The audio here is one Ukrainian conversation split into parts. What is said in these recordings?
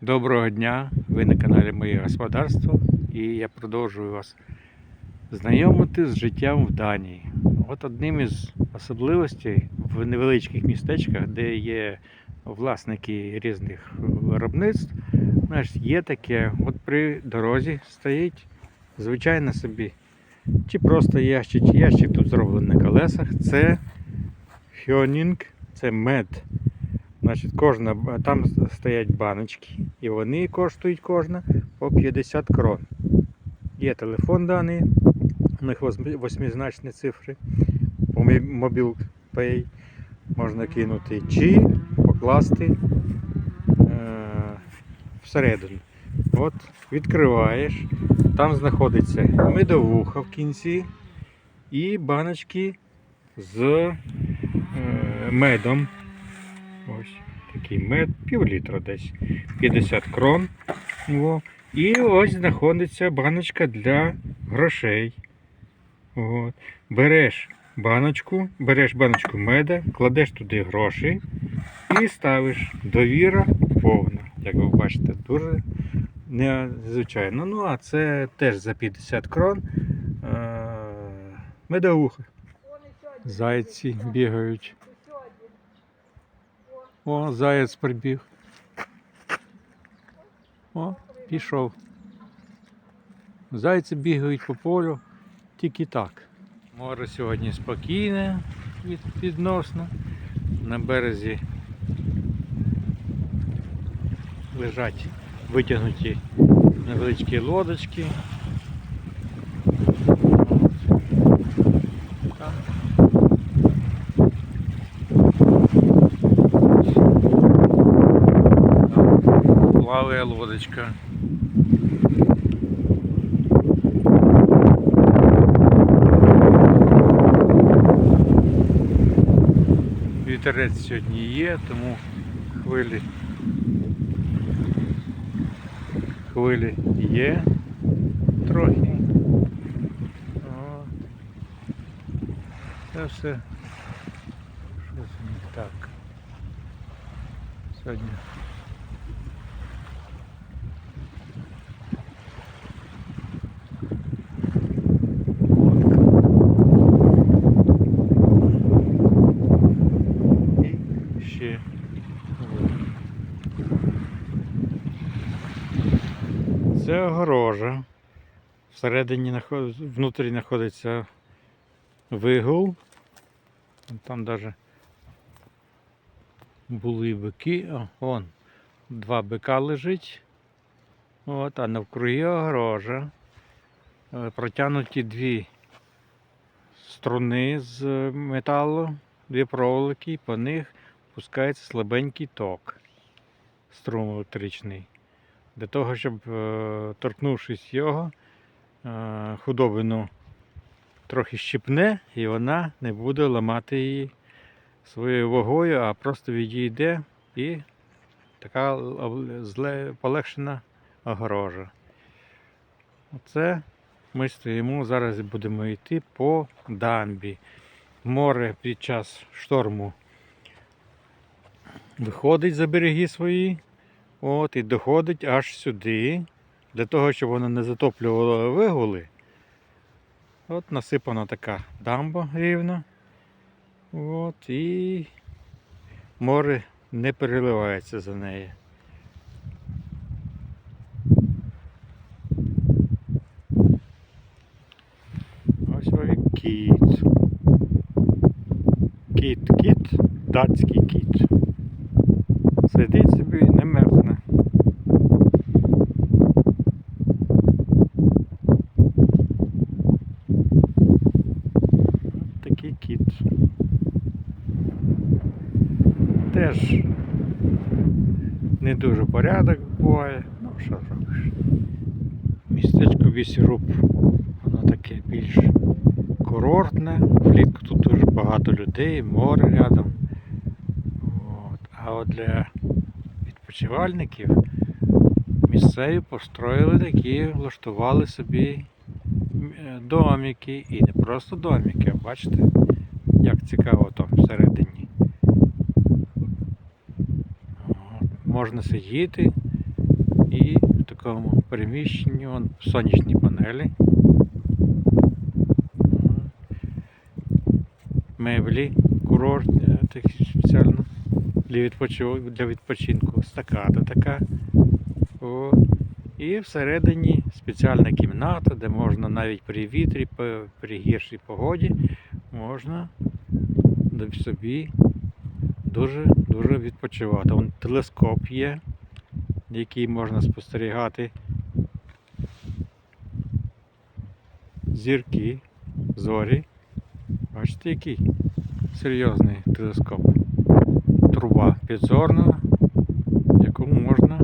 Доброго дня! Ви на каналі Моє Господарство і я продовжую вас знайомити з життям в Данії. От одним із особливостей в невеличких містечках, де є власники різних виробництв, знаєш, є таке, от при дорозі стоїть звичайно собі, чи просто ящик, чи ящик тут зроблений на колесах. Це хьонінг, це мед. Значить, кожна, там стоять баночки, і вони коштують кожна по 50 крон. Є телефон даний, у них восьмизначні цифри. По MobilePay можна кинути чи покласти е, всередину. От, відкриваєш, там знаходиться медовуха в кінці і баночки з е, медом. Ось такий мед, пів літра десь 50 крон. О. І ось знаходиться баночка для грошей. От. Береш баночку, береш баночку меда, кладеш туди гроші і ставиш довіра повна. Як ви бачите, дуже незвичайно. Ну, а це теж за 50 крон. Е, Медовуха. Зайці бігають. О, заяць прибіг. О, пішов. Зайці бігають по полю тільки так. Море сьогодні спокійне від, відносно. На березі лежать витягнуті невеличкі лодочки. плаває лодочка. Вітерець сьогодні є, тому хвилі. Хвилі є трохи. О. Це все. Щось не так. Сьогодні. Це огорожа. Всередині внутрі знаходиться вигул. Там навіть були бики. О, вон, два бика лежить. От, а навкруги огорожа. Е, Протягнуті дві струни з металу, дві проволоки, по них пускається слабенький ток, струм електричний. Для того, щоб, е, торкнувшись його, е, худобину трохи щипне і вона не буде ламати її своєю вагою, а просто відійде і така зле полегшена огорожа. Оце ми стоїмо, зараз будемо йти по дамбі. Море під час шторму виходить за береги свої, от, і доходить аж сюди, для того, щоб воно не затоплювало вигули. От насипана така дамба рівна. От, і море не переливається за неї. Ось кіт. Кіт, кіт, датський кіт. Сидить собі і не мерзне. От Такий кіт. Теж не дуже порядок буває. Ну, що зробиш. Містечко Вісіруб, воно таке більш курортне. Влітку тут дуже багато людей, море рядом. От. А от для відпочивальників місцеві построїли такі, влаштували собі е, домики. І не просто домики, а бачите, як цікаво там всередині. От. Можна сидіти, І в такому приміщенні вон, сонячні панелі. Меблі курортні, е, спеціально для відпочинку. Стаката така. О. І всередині спеціальна кімната, де можна навіть при вітрі, при гіршій погоді можна собі дуже, дуже відпочивати. Вон телескоп є, який можна спостерігати зірки, зорі. Бачите, який серйозний телескоп. Труба підзорна, яку можна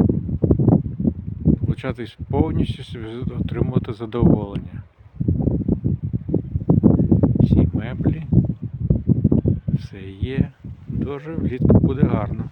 получати повністю отримувати задоволення. Дуже влітку буде гарно.